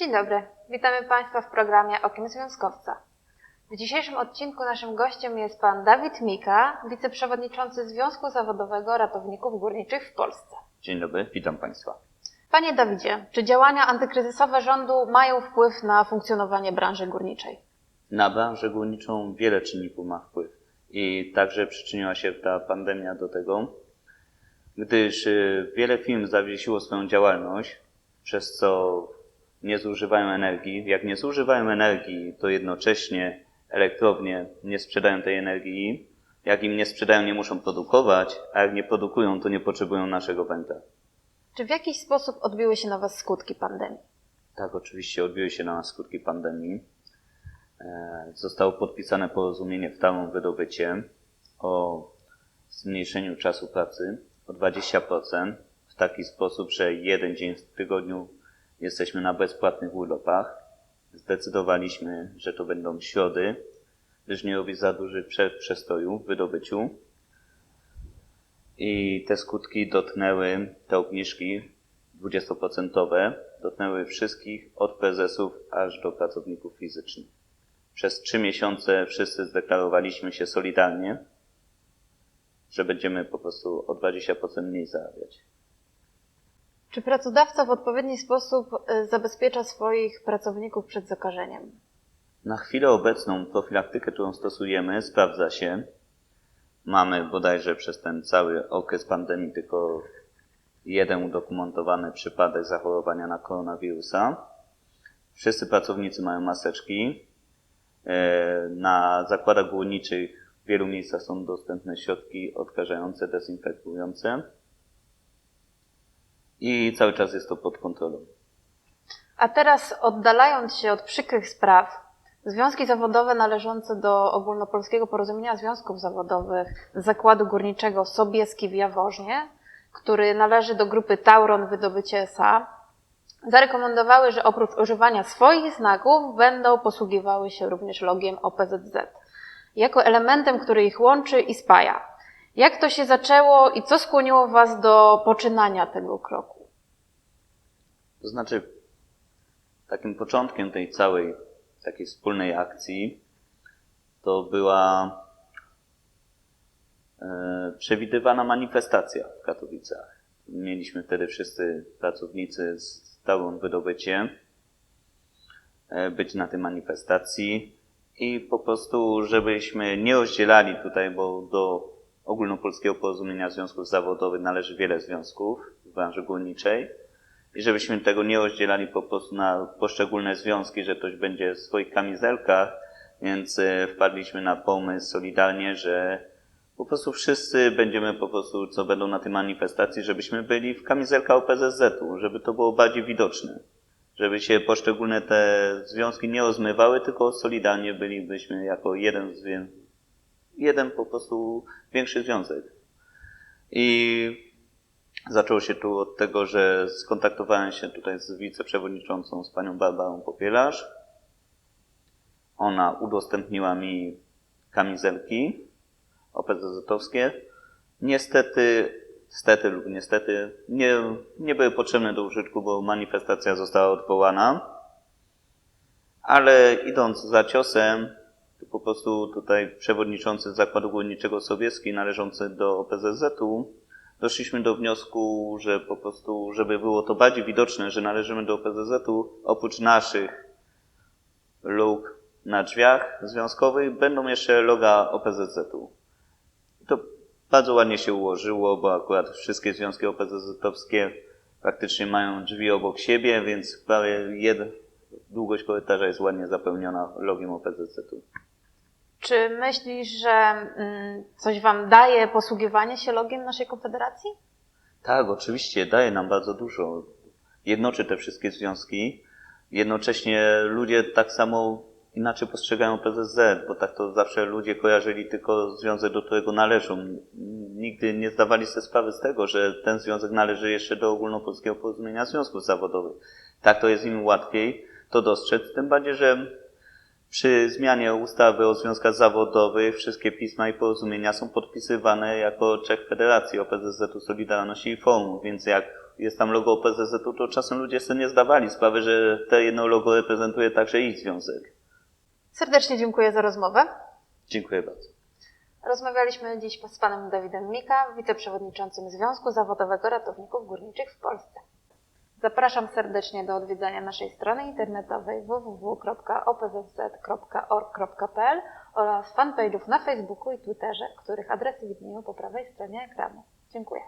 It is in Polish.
Dzień dobry, witamy Państwa w programie Okiem Związkowca. W dzisiejszym odcinku naszym gościem jest Pan Dawid Mika, wiceprzewodniczący Związku Zawodowego Ratowników Górniczych w Polsce. Dzień dobry, witam Państwa. Panie Dawidzie, czy działania antykryzysowe rządu mają wpływ na funkcjonowanie branży górniczej? Na branżę górniczą wiele czynników ma wpływ i także przyczyniła się ta pandemia do tego, gdyż y, wiele firm zawiesiło swoją działalność, przez co nie zużywają energii. Jak nie zużywają energii, to jednocześnie elektrownie nie sprzedają tej energii. Jak im nie sprzedają, nie muszą produkować, a jak nie produkują, to nie potrzebują naszego węgla. Czy w jakiś sposób odbiły się na Was skutki pandemii? Tak, oczywiście odbiły się na nas skutki pandemii. E, Zostało podpisane porozumienie w Tałą Wydobycie o zmniejszeniu czasu pracy o 20% w taki sposób, że jeden dzień w tygodniu jesteśmy na bezpłatnych urlopach. Zdecydowaliśmy, że to będą środy, gdyż nie robi za duży prze- przestoju w wydobyciu. I te skutki dotknęły, te obniżki 20% dotknęły wszystkich od prezesów aż do pracowników fizycznych. Przez trzy miesiące wszyscy zdeklarowaliśmy się solidarnie, że będziemy po prostu o 20% mniej zarabiać. Czy pracodawca w odpowiedni sposób y, zabezpiecza swoich pracowników przed zakażeniem? Na chwilę obecną profilaktykę, którą stosujemy, sprawdza się. Mamy bodajże przez ten cały okres pandemii tylko jeden udokumentowany przypadek zachorowania na koronawirusa. Wszyscy pracownicy mają maseczki. E, Na zakładach górniczych w wielu miejscach są dostępne środki odkażające, dezynfekujące. I cały czas jest to pod kontrolą. A teraz, oddalając się od przykrych spraw, związki zawodowe należące do Ogólnopolskiego Porozumienia Związków Zawodowych Zakładu Górniczego Sobieski w Jaworznie, który należy do grupy Tauron Wydobycie S.A., zarekomendowały, że oprócz używania swoich znaków będą posługiwały się również logiem OPZZ, jako elementem, który ich łączy i spaja. Jak to się zaczęło i co skłoniło Was do poczynania tego kroku? To znaczy, takim początkiem tej całej takiej wspólnej akcji to była e, przewidywana manifestacja w Katowicach. Mieliśmy wtedy wszyscy pracownicy z stałym wydobyciem e, być na tej manifestacji i po prostu, żebyśmy nie rozdzielali tutaj, bo do Ogólnopolskiego Porozumienia Związków Zawodowych należy wiele związków w branży górniczej i żebyśmy tego nie rozdzielali po prostu na poszczególne związki, że ktoś będzie w swoich kamizelkach, więc e, wpadliśmy na pomysł solidarnie, że po prostu wszyscy będziemy po prostu, co będą na tej manifestacji, żebyśmy byli w kamizelkach OPZZ-u, żeby to było bardziej widoczne. Żeby się poszczególne te związki nie rozmywały, tylko solidarnie bylibyśmy jako jeden. Jeden po prostu większy związek. I Zaczęło się tu od tego, że skontaktowałem się tutaj z wiceprzewodniczącą, z panią Barbarą Popielarz. Ona udostępniła mi kamizelki OPZZ-owskie. Niestety, stety lub niestety, nie, nie były potrzebne do użytku, bo manifestacja została odwołana. Ale idąc za ciosem, po prostu tutaj przewodniczący Zakładu Górniczego Sobieski należący do OPZZ-u doszliśmy do wniosku, że po prostu, żeby było to bardziej widoczne, że należymy do OPZZ-u, oprócz naszych luk na drzwiach związkowych, będą jeszcze loga OPZZ-u. To bardzo ładnie się ułożyło, bo akurat wszystkie związki OPZZ-owskie praktycznie mają drzwi obok siebie, więc prawie jedna długość korytarza jest ładnie zapełniona logiem OPZZ-u. Czy myślisz, że mm, coś Wam daje posługiwanie się logiem naszej konfederacji? Tak, oczywiście, daje nam bardzo dużo. Jednoczy te wszystkie związki. Jednocześnie ludzie tak samo inaczej postrzegają PZZ, bo tak to zawsze ludzie kojarzyli tylko związek, do którego należą. Nigdy nie zdawali sobie sprawy z tego, że ten związek należy jeszcze do Ogólnopolskiego Porozumienia Związków Zawodowych. Tak to jest im łatwiej to dostrzec, tym bardziej, że przy zmianie ustawy o związkach zawodowych wszystkie pisma i porozumienia są podpisywane jako Czech Federacji OPZZ-u Solidarności i Forum, więc jak jest tam logo OPZZ-u, to czasem ludzie sobie nie zdawali sprawy, że te jedno logo reprezentuje także ich związek. Serdecznie dziękuję za rozmowę. Dziękuję bardzo. Rozmawialiśmy dziś z panem Dawidem Mika, wiceprzewodniczącym Związku Zawodowego Ratowników Górniczych w Polsce. Zapraszam serdecznie do odwiedzania naszej strony internetowej www.opzz.org.pl oraz fanpage'ów na Facebooku i Twitterze, których adresy widnieją po prawej stronie ekranu. Dziękuję.